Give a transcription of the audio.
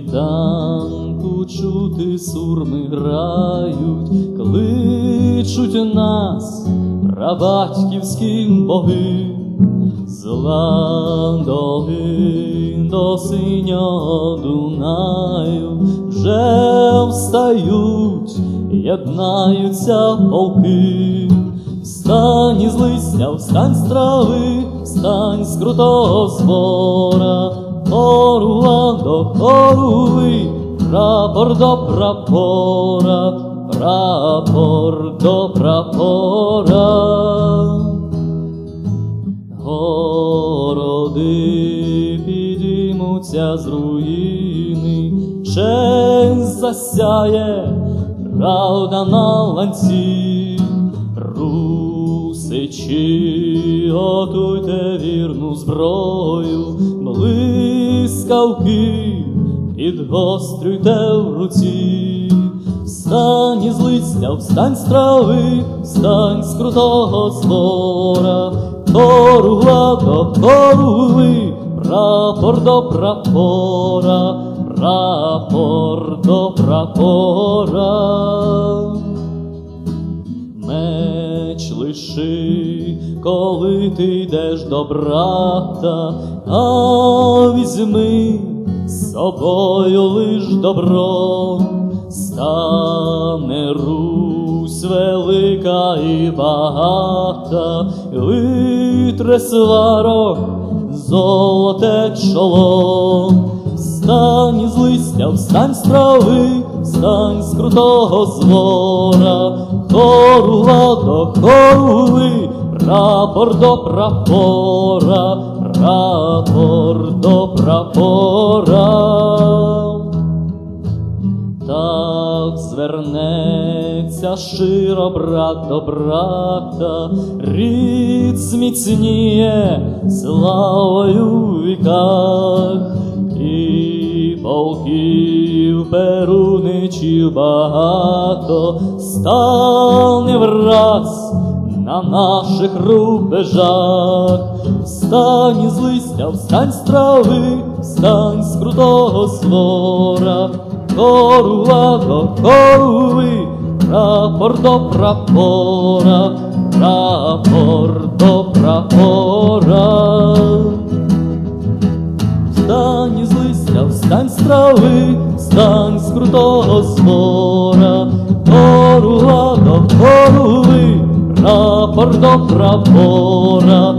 Світанку чути сурми грають, кличуть нас, прабатьківські боги, з Ладоги до синього Дунаю вже встають, єднаються полки. Встань із листя, встань з трави, встань з крутого збора, Хорули, прапор до прапора, прапор до прапора. Городи підіймуться з руїни, честь засяє, правда на ланці. Русичі, готуйте вірну зброю, блискавки, підгострюйте в руці. Встань із листя, встань з трави, встань з крутого збора, Коругла до коругли, прапор до прапора, прапор до прапора. Лиши, коли ти йдеш до брата, а візьми з собою лиш добро, стане Русь велика і багата, витре сварок, золоте чоло. Встань із листя, встань з трави, встань з крутого звора, хорула до хорули, прапор до прапора, прапор до прапора. Так звернеться щиро брат до брата, рід зміцніє славою в віках, і полків перуничів багато стане враз на наших рубежах. Встань із листя, встань з трави, встань з крутого звора, Корула до корули, прапор до прапора, прапор до прапора. Встань із листя, встань з трави, встань з крутого збора, Корула до корули, ви, прапор до прапора.